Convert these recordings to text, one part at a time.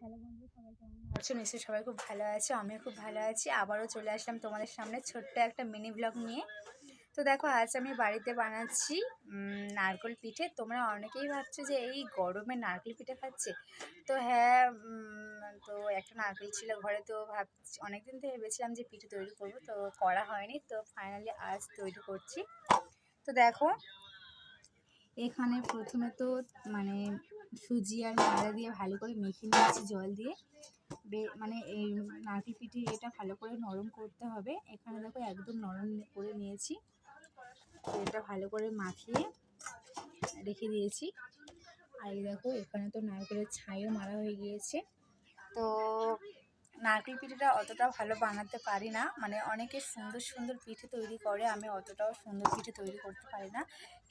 Hello বন্ধু, সবাই আছো? সবাই খুব ভালো আছে, আমিও খুব ভালো আছি। আবারও চলে আসলাম তোমাদের সামনে ছোট্ট একটা মিনি ব্লগ নিয়ে। তো দেখো, আজ আমি বাড়িতে বানাচ্ছি নারকেল পিঠে। তোমরা অনেকেই ভাবছ যে এই গরমে নারকেল পিঠে খাচ্ছে। তো হ্যাঁ তো একটা নারকেল ছিল ঘরে, তো ভাবছি, অনেকদিন থেকে ভেবেছিলাম যে পিঠে তৈরি করব, তো করা হয়নি। তো ফাইনালি আজ তৈরি করছি। তো দেখো, এখানে প্রথমে তো মানে সুজি আর ময়দা দিয়ে ভালো করে মেখে নিয়েছি জল দিয়ে। মানে এই নাটি পিঠে এটা ভালো করে নরম করতে হবে। এখানে দেখো একদম নরম করে নিয়েছি। এটা ভালো করে মাখিয়ে রেখে দিয়েছি। আর এই দেখো এখানে তো নারকেলের ছাইও মারা হয়ে গিয়েছে। তো নারকেল পিঠেটা অতটা ভালো বানাতে পারি না। মানে অনেকে সুন্দর সুন্দর পিঠে তৈরি করে, আমি অতটাও সুন্দর পিঠে তৈরি করতে পারি না।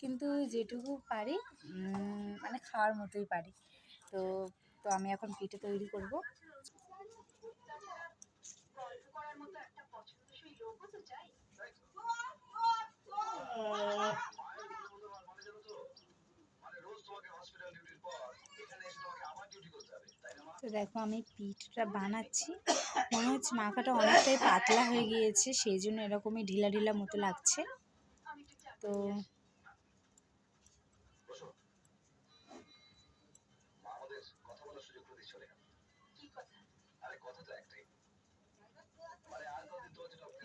কিন্তু যেটুকু পারি মানে খাওয়ার মতোই পারি। তো তো আমি এখন পিঠে তৈরি করব। তো দেখো আমি পিঠটা বানাচ্ছি। মনে হচ্ছে মাখাটা অনেকটাই পাতলা হয়ে গিয়েছে সেই জন্য এরকমই ঢিলা ঢিলা মতো লাগছে। তো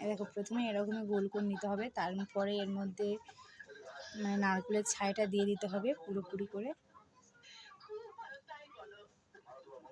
এই দেখো প্রথমে এরকমই গোল করে নিতে হবে তারপরে এর মধ্যে মানে নারকেলের ছাইটা দিয়ে দিতে হবে পুরোপুরি করে।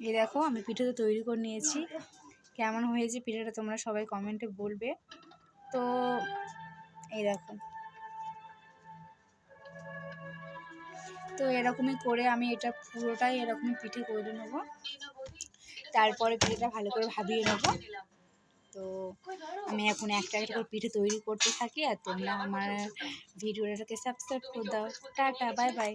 এই দেখো, আমি পিঠে তো তৈরি করে নিয়েছি। কেমন হয়েছে পিঠেটা তোমরা সবাই কমেন্টে বলবে। তো, এই দেখো। তো এরকমই করে আমি এটা পুরোটাই এরকমই পিঠে করে নেব। তারপরে পিঠেটা ভালো করে ভাবিয়ে নেব। তো আমি এখন একটা একটা করে পিঠে তৈরি করতে থাকি। আর তোমরা আমার ভিডিওটাকে সাবস্ক্রাইব করে দাও। Tata bye bye